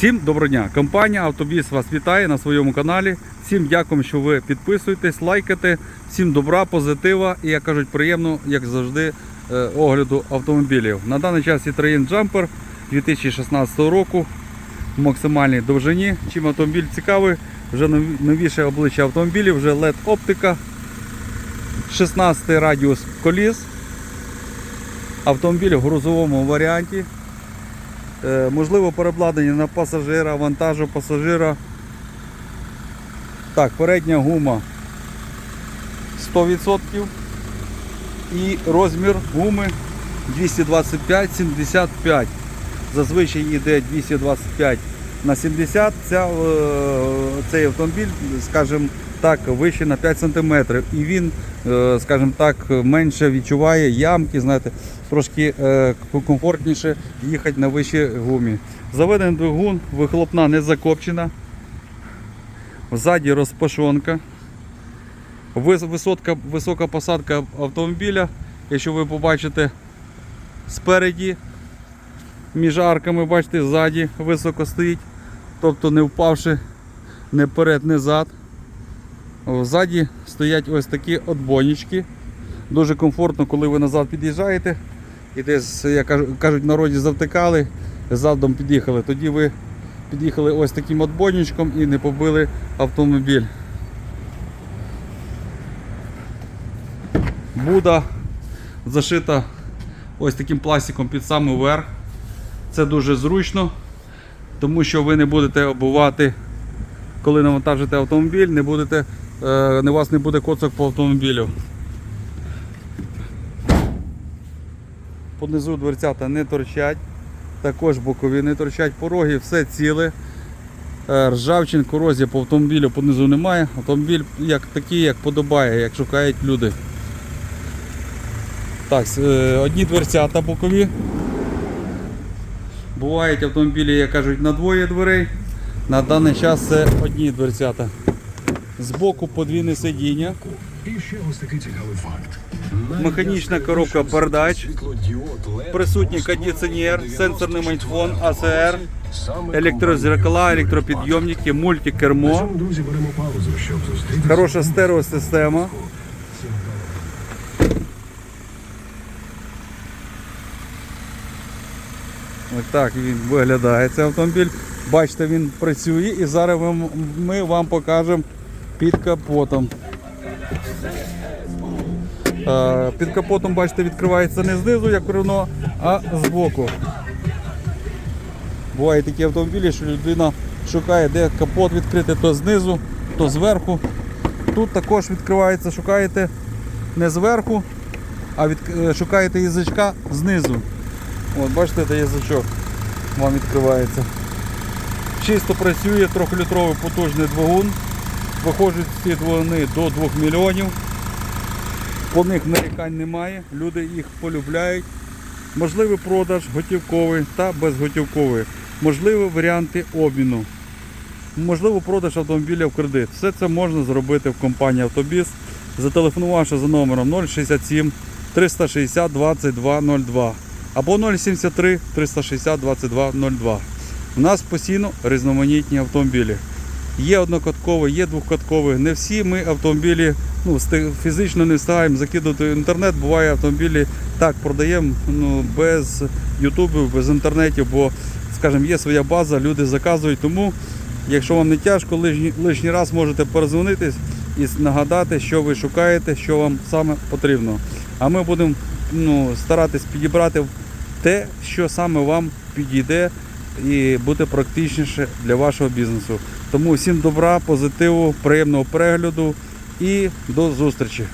Всім доброго дня! Компанія Автобіс вас вітає на своєму каналі. Всім дякую, що ви підписуєтесь, лайкаєте. Всім добра, позитива і, як кажуть, приємно, як завжди, е, огляду автомобілів. На даний час Citroen Jumper 2016 року в максимальній довжині. Чим автомобіль цікавий, вже новіше обличчя автомобілів, вже LED оптика, 16 радіус коліс. Автомобіль в грузовому варіанті. Е, Можливо, перебладнання на пасажира, вантажу пасажира. Так, передня гума 100% і розмір гуми 225-75. Зазвичай йде 225 на 70. Ця, е, цей автомобіль, скажімо так, вище на 5 см. І він, е, скажімо так, менше відчуває ямки, знаєте, трошки е, комфортніше їхати на вищій гумі. Заведений двигун, вихлопна не закопчена. Ззаді розпашонка. Висотка, висока посадка автомобіля. Якщо ви побачите спереді, між арками, бачите, ззаді високо стоїть. Тобто не впавши не вперед, не зад. Ззаді стоять ось такі отбойнички. Дуже комфортно, коли ви назад під'їжджаєте і десь, як кажуть, в народі завтикали, задом під'їхали. Тоді ви під'їхали ось таким отбойничком і не побили автомобіль. Буда зашита ось таким пластиком під самий верх. Це дуже зручно, тому що ви не будете обувати, коли навантажите автомобіль, не будете, у вас не буде коцок по автомобілю. Понизу дверцята не торчать, також бокові не торчать, пороги, все ціле. Е, Ржавчин, корозія по автомобілю понизу немає. Автомобіль як такий, як подобає, як шукають люди. Так, е, одні дверцята бокові. Бувають автомобілі, як кажуть, на двоє дверей. На даний час це одні дверцята. Збоку подвійне сидіння. Механічна коробка передач, присутній кондиціонер, сенсорний майтфон, АСР, електрозеркала, електропідйомники, мультикермо, хороша стереосистема. Ось так він виглядає цей автомобіль. Бачите, він працює і зараз ми вам покажемо під капотом. Е, Під капотом, бачите, відкривається не знизу, як рівно, а збоку. Бувають такі автомобілі, що людина шукає, де капот відкрити, то знизу, то зверху. Тут також відкривається, шукаєте не зверху, а від, е, шукаєте язичка знизу. От, бачите, це язичок вам відкривається. Чисто працює, 3-літровий потужний двигун. Виходять ці двигуни до 2 мільйонів. По них нарікань немає, люди їх полюбляють. Можливий продаж готівковий та безготівковий. Можливі варіанти обміну. Можливо, продаж автомобіля в кредит. Все це можна зробити в компанії Автобіс, зателефонувавши за номером 067 360 2202 або 073 360 2202. У нас постійно різноманітні автомобілі. Є однокаткові, є двохкаткові. Не всі ми автомобілі ну, фізично не встигаємо закидувати в інтернет. Буває автомобілі так продаємо ну, без ютубів, без інтернетів, бо, скажімо, є своя база, люди заказують. Тому, якщо вам не тяжко, лишній, лишній раз можете перезвонити і нагадати, що ви шукаєте, що вам саме потрібно. А ми будемо ну, старатись підібрати те, що саме вам підійде і буде практичніше для вашого бізнесу. Тому всім добра, позитиву, приємного перегляду і до зустрічі.